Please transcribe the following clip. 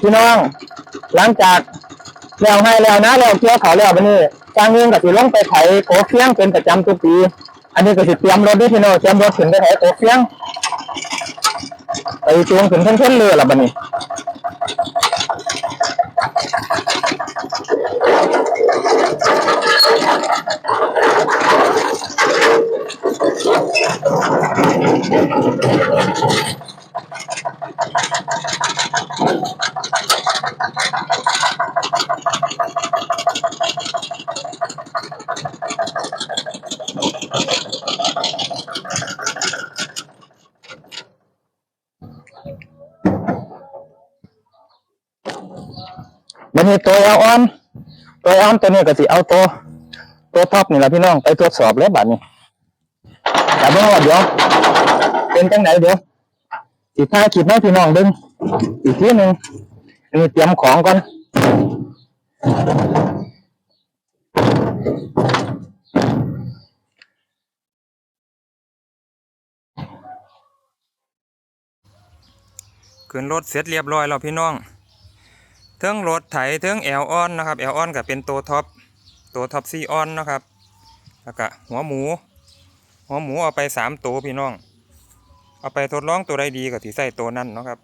พี่น้อง หลังจากแล้วให้แล้วนะแล้วเกี่ยวเขาแล้วบัดนี้จางเงินก็สิลงไปไถโกเฟียงเป็นประจำทุกปี อันนี้ก็สิเตรียมรถด้วยพี่น้องเตรียมรถขึ้นไปไถโกเฟียงไปจูงขึ้นเท่นๆเลยล่ะบัดนี้ มันมีตัวเอาออน ตัวเอาออนตัวนี้ก็สิเอาตัวตัวท็อปนี่แหละพี่น้องไปตรวจสอบเลยบัดนี้แต่เบิ่งว่าเดี๋ยวเป็นจังไหนเดี๋ยวสิท้ายคลิปให้พี่น้องเบิ่งอีกทีหนึ่งอันนี้เตรียมของก่อน ขึ้นรถเสร็จเรียบร้อยแล้วพี่น้องเทิงรถไถเทิงแอลออนนะครับแอลออนก็เป็นตัวท็อปตัวท็อปซีออนนะครับแล้วก็หัวหมู หัวหมูเอาไปสามตัวพี่น้อง เอาไปทดลองตัวใดดีก็ที่ใส่ตัวนั่นนะครับ